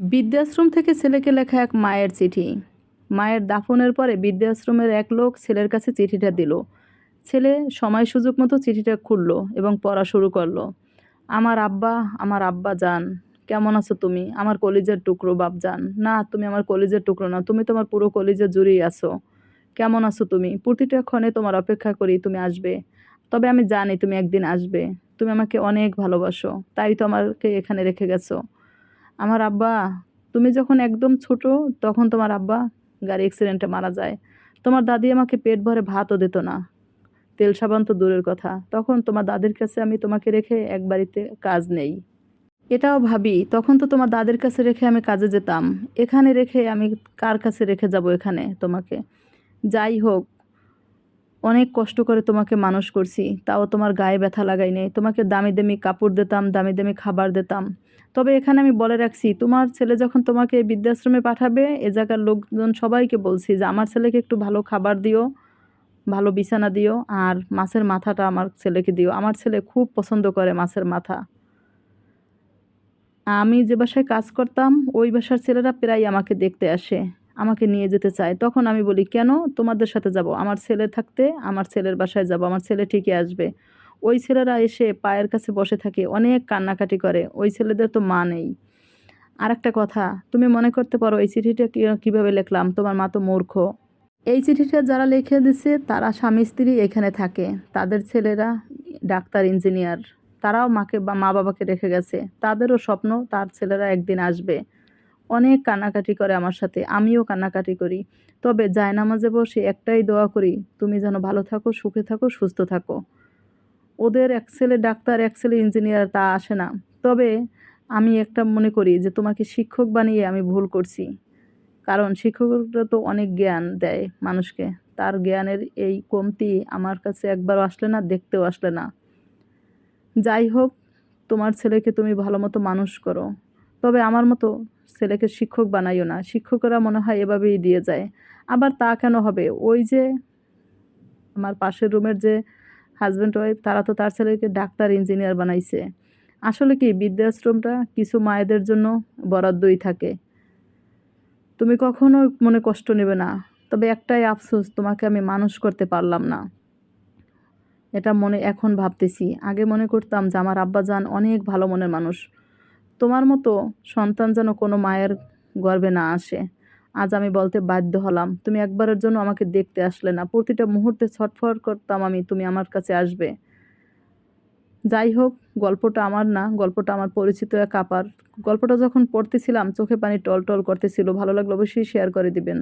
বৃদ্ধাশ্রম থেকে ছেলেকে লেখা এক মায়ের চিঠি। মায়ের দাফনের পরে বৃদ্ধাশ্রমের এক লোক ছেলের কাছে চিঠিটা দিল। ছেলে সময় সুযোগ মতো চিঠিটা খুললো এবং পড়া শুরু করল। আমার আব্বা আমার আব্বা যান। কেমন আছো তুমি? আমার কলিজের টুকরো বাপ যান না, তুমি আমার কলিজের টুকরো না, তুমি তোমার পুরো কলিজে জুড়েই আছো। কেমন আছো তুমি? প্রতিটা ক্ষণে তোমার অপেক্ষা করি তুমি আসবে। তবে আমি জানি তুমি একদিন আসবে। তুমি আমাকে অনেক ভালোবাসো, তাই তো আমাকে এখানে রেখে গেছো। আমার আব্বা, তুমি যখন একদম ছোট, তখন তোমার আব্বা গাড়ি অ্যাক্সিডেন্টে মারা যায়। তোমার দাদি আমাকে পেট ভরে ভাতও দিত না। তেল সাবান তো দূরের কথা। তখন তোমার দাদির কাছে আমি তোমাকে রেখে এক বাড়িতে কাজ নেই। এটাও ভাবি, তখন তো তোমার দাদির কাছে রেখে আমি কাজে যেতাম। এখানে রেখে আমি কার কাছে রেখে যাব এখানে তোমাকে? যাই হোক অনেক কষ্ট করে তোমাকে মানুষ করছি, তাও তোমার গায়ে ব্যথা লাগাই নেই। তোমাকে দামি দামি কাপড় দিতাম, দামি দামি খাবার দিতাম। তবে এখানে আমি বলে রাখছি, তোমার ছেলে যখন তোমাকে বৃদ্ধাশ্রমে পাঠাবে, এ জায়গার লোকজন সবাইকে বলছি যে, আমার ছেলেকে একটু ভালো খাবার দিও, ভালো বিছানা দিও, আর মাছের মাথাটা আমার ছেলেকে দিও। আমার ছেলে খুব পছন্দ করে মাছের মাথা। আমি যে বাসায় কাজ করতাম, ওই বাসার ছেলেরা প্রায় আমাকে দেখতে আসে। আমাকে নিয়ে যেতে চায়। তখন আমি বলি, কেন? তোমাদের সাথে যাব। আমার ছেলে থাকতে আমার ছেলের বাসায় যাব। আমার ছেলে ঠিকই আসবে। ওই ছেলেরা এসে পায়ের কাছে বসে থাকে, অনেক কান্নাকাটি করে। ওই ছেলেদের তো মা নেই। আর একটা কথা, তুমি মনে করতে পারো এই চিঠিটা কীভাবে লিখলাম? তোমার মা তো মূর্খ। এই চিঠিটা যারা লিখে দিছে, তারা স্বামী স্ত্রী এখানে থাকে। তাদের ছেলেরা ডাক্তার, ইঞ্জিনিয়ার। তারাও মাকে বা মা বাবাকে রেখে গেছে। তাদেরও স্বপ্ন, তার ছেলেরা একদিন আসবে। অনেক কান্নাকাটি করে আমার সাথে, আমিও কান্নাকাটি করি। তবে জায়নামাজে বসে একটাই দোয়া করি, তুমি যেন ভালো থাকো, সুখে থাকো, সুস্থ থাকো। ওদের এক ছেলে ডাক্তার, এক ছেলে ইঞ্জিনিয়ার, তা আসে না। তবে আমি একটা মনে করি যে, তোমাকে শিক্ষক বানিয়ে আমি ভুল করছি। কারণ শিক্ষকরা তো অনেক জ্ঞান দেয় মানুষকে। তার জ্ঞানের এই কমতি আমার কাছে একবারও আসলে না, দেখতেও আসলে না। যাই হোক, তোমার ছেলেকে তুমি ভালো মতো মানুষ করো। তবে আমার মতো ছেলেকে শিক্ষক বানাইও না। শিক্ষকরা মনে হয় এভাবেই দিয়ে যায়। আবার তা কেন হবে? ওই যে আমার পাশের রুমের যে হাজব্যান্ড ওয়াইফ তারা তো তার ছেলেকে ডাক্তার ইঞ্জিনিয়ার বানাইছে। আসলে কি বৃদ্ধাশ্রমটা কিছু মায়েদের জন্য বরাদ্দই থাকে। তুমি কখনো মনে কষ্ট নেবে না, তবে একটাই আফসোস, তোমাকে আমি মানুষ করতে পারলাম না। এটা মনে এখন ভাবতেছি। আগে মনে করতাম যে আমার আব্বাজান অনেক ভালো মনের মানুষ। তোমার মতো সন্তান যেন কোনো মায়ের গর্বে না আসে। আজ আমি বলতে বাধ্য হলাম, তুমি একবারের জন্য আমাকে দেখতে আসলে না। প্রতিটা মুহূর্তে ছটফট করতাম আমি, তুমি আমার কাছে আসবে। যাই হোক, গল্পটা আমার না, গল্পটা আমার পরিচিত এক আপার। গল্পটা যখন পড়তেছিলাম, চোখে পানি টল টল করতেছিল। ভালো লাগল অবশ্যই শেয়ার করে দিবেন।